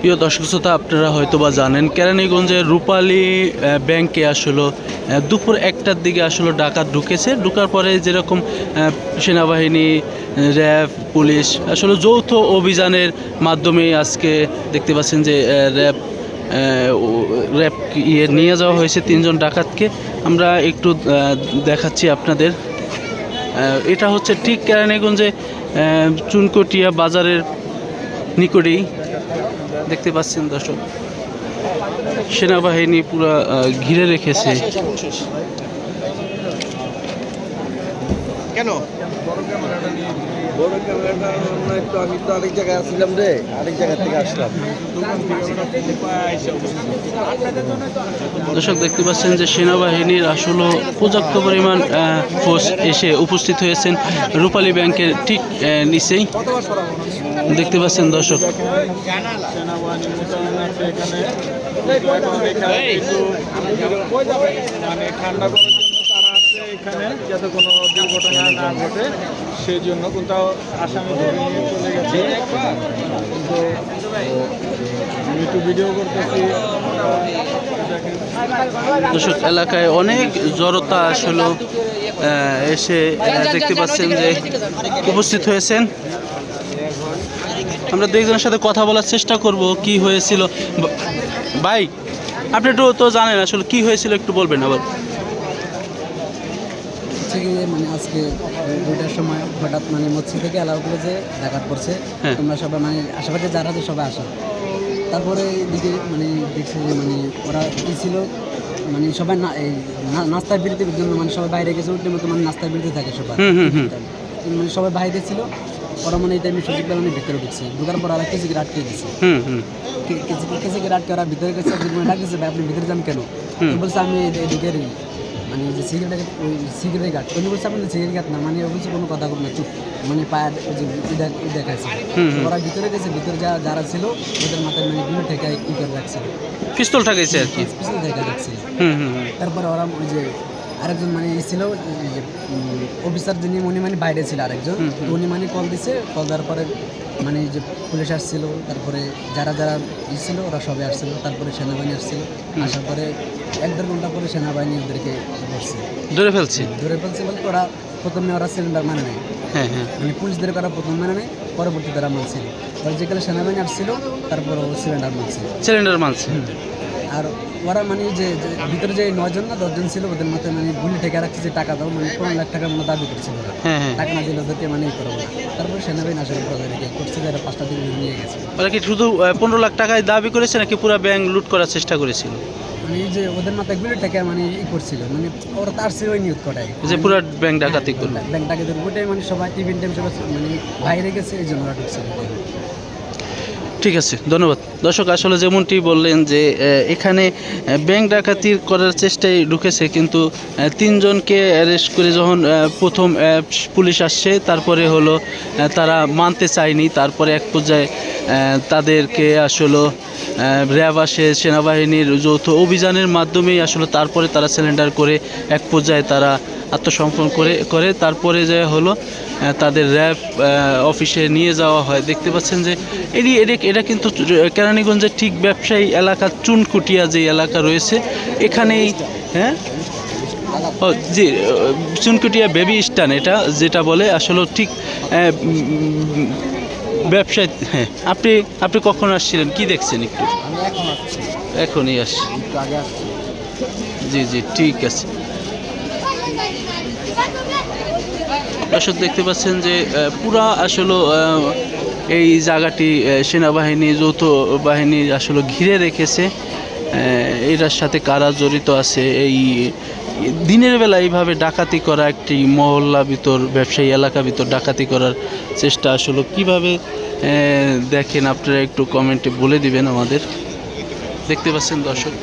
প্রিয় দর্শক শ্রোতা, আপনারা হয়তো বা জানেন কেরানীগঞ্জের রূপালী ব্যাংকে আসলে দুপুর একটার দিকে আসলে ডাকাত ঢুকেছে। ঢুকার পরে যেরকম সেনাবাহিনী, র্যাব, পুলিশ আসলে যৌথ অভিযানের মাধ্যমে আজকে দেখতে পাচ্ছেন যে র্যাব র্যাব ইয়ে নিয়ে যাওয়া হয়েছে তিনজন ডাকাতকে। আমরা একটু দেখাচ্ছি আপনাদের। এটা হচ্ছে ঠিক কেরানীগঞ্জে চুনকটিয়া বাজারের নিকটেই দেখতে পাচ্ছেন দর্শক। সেনাবাহিনী পুরা ঘিরে রেখেছে। কেন? বড় ক্যামেরাটা একটু আমি তো আরেক জায়গায় আসছিলাম রে আরেক জায়গা থেকে আসলাম। দর্শক দেখতে পাচ্ছেন যে সেনাবাহিনীর আসলে পর্যাপ্ত পরিমাণ ফোর্স এসে উপস্থিত হয়েছেন রূপালী ব্যাংকের ঠিক নিচেই। দেখতে পাচ্ছেন দর্শক। ঠান্ডা করার জন্য তারা আছে এখানে যাতে কোনো দুর্ঘটনা না ঘটে সেই জন্য কোথাও আসামি ধরে নিয়ে চলে গেছে। কিন্তু আমি একটু ভিডিও করতেছি। এলাকায় অনেক জড়তা আসলে এসে দেখতে পাচ্ছেন যে উপস্থিত হয়েছেন। আমরা দুইজনের সাথে কথা বলার চেষ্টা করব, কি হয়েছিল। ভাই, আপনি একটু তো জানেন আসলে কি হয়েছিল, একটু বলবেন আবার। হচ্ছে কি মানে আজকে দুইটার সময় হঠাৎ মানে মৎস্য থেকে অ্যালাউ করে যে ডাকাত পড়ছে। হ্যাঁ। তোমরা সবাই মানে আশেপাশে যারা আছে সবাই আসা। তারপরে এদিকে মানে দেখছে যে মানে ওরা কি ছিল মানে সবাই না এই নাস্তার বিরতির জন্য মানে সবাই বাইরে গেছে উঠলে মতো মানে নাস্তার বিরতি থাকে সবাই। মানে সবাই বাইরে ছিল ওরা মানে এই টাইমে সুযোগ পেলে ভিতরে ঢুকছে। ঢুকার পর আর কেজিকে আটকে গেছে। হুম হুম। কেজিকে আটকে ওরা ভিতরে গেছে ডাকছে ভাই আপনি ভিতরে যান কেন? বলছে আমি এদিকের মানে যে সিগারেট ওই সিগারেট গার্ড উনি বলছে আপনি সিগারেট গার্ড না। মানে বলছে কোনো কথা বলবে চুপ। মানে পায়ের যে দেখাচ্ছে। ওরা ভিতরে গেছে ভিতরে যা যারা ছিল ওদের মাথায় মানে গুলো ঠেকে ই করে রাখছিল। পিস্তল ঠাকাইছে আর কি। পিছনে ঠেকে রাখছিল। তারপরে ওরা ওই যে আরেকজন মানে ছিল অফিসার যিনি উনি মানে বাইরে ছিল আরেকজন। উনি মানে কল দিছে কল দেওয়ার পরে মানে যে পুলিশ আসছিল তারপরে যারা যারা ছিল ওরা সবাই আসছিল তারপরে সেনাবাহিনী আসছিল। আসার পরে এক দেড় ঘণ্টা পরে সেনাবাহিনী ওদেরকে ধরছে। ধরে ফেলছি? ধরে ফেলছে বলতে ওরা প্রথমে ওরা সিলিন্ডার মানে নেয় হ্যাঁ হ্যাঁ। মানে পুলিশদের ওরা প্রথম মানে নেয় পরবর্তী তারা মানছিল ওরা যেখানে সেনাবাহিনী আসছিল তারপর ও সিলিন্ডার মানছিল সিলিন্ডার মানছে। আর ওরা মানে যে ভিতরে যে নয়জন না দশজন ছিল ওদের মাথায় মানে গুলি ঠেকে রাখছে যে টাকা দাও মানে পনেরো লাখ টাকার মতো দাবি করছিল ওরা। হ্যাঁ হ্যাঁ। টাকা না দিলে ওদেরকে মানে ই করব তারপরে সেনাবাহিনী আসার পর ওদেরকে করছে যে এরা পাঁচটা দিন নিয়ে গেছে। ওরা কি শুধু পনেরো লাখ টাকায় দাবি করেছে নাকি পুরো ব্যাংক লুট করার চেষ্টা করেছিল? মানে এই যে ওদের মাথায় গুলি ঠেকে মানে ই করছিল। মানে ওরা তার ছিল ওই নিয়োগ কটাই যে পুরো ব্যাংক ডাকাতি করল। ব্যাংকটাকে ধরে ওটাই মানে সবাই টিফিন টাইম সবাই মানে বাইরে গেছে এই জন্য ওরা ঢুকছিল ঠিক আছে, ধন্যবাদ। দর্শক, আসলে যেমনটি বললেন যে এখানে ব্যাংক ডাকাতির করার চেষ্টায় ঢুকেছে, কিন্তু তিনজনকে অ্যারেস্ট করে যখন প্রথম পুলিশ আসছে, তারপরে হলো তারা মানতে চায়নি, তারপরে এক পর্যায়ে তাদেরকে আসলে র্যাব আসে, সেনাবাহিনীর যৌথ অভিযানের মাধ্যমেই আসলে তারপরে তারা সিলিন্ডার করে এক পর্যায়ে তারা আত্মসমর্পণ করে করে, তারপরে যে হলো তাদের র্যাব অফিসে নিয়ে যাওয়া হয়। দেখতে পাচ্ছেন যে এটি এটা এটা কিন্তু কেরানীগঞ্জের ঠিক ব্যবসায়ী এলাকা চুনকুটিয়া যে এলাকা রয়েছে, এখানেই হ্যাঁ? জি, চুনকুটিয়া বেবি স্টান এটা, যেটা বলে আসলে ঠিক ব্যবসায় হ্যাঁ আপনি আপনি কখন আসছিলেন? কি দেখছেন একটু? এখনই আসছি। জি জি, ঠিক আছে। দর্শক দেখতে পাচ্ছেন যে পুরা আসলে এই জায়গাটি সেনাবাহিনী, যৌথ বাহিনী আসলে ঘিরে রেখেছে। এটার সাথে কারা জড়িত আছে, এই, দিনের বেলা এইভাবে ডাকাতি করা একটি মহল্লা ভিতর, ব্যবসায়ী এলাকা ভিতর ডাকাতি করার চেষ্টা আসলে কীভাবে দেখেন আপনারা একটু কমেন্টে বলে দিবেন আমাদের। দেখতে পাচ্ছেন দর্শক?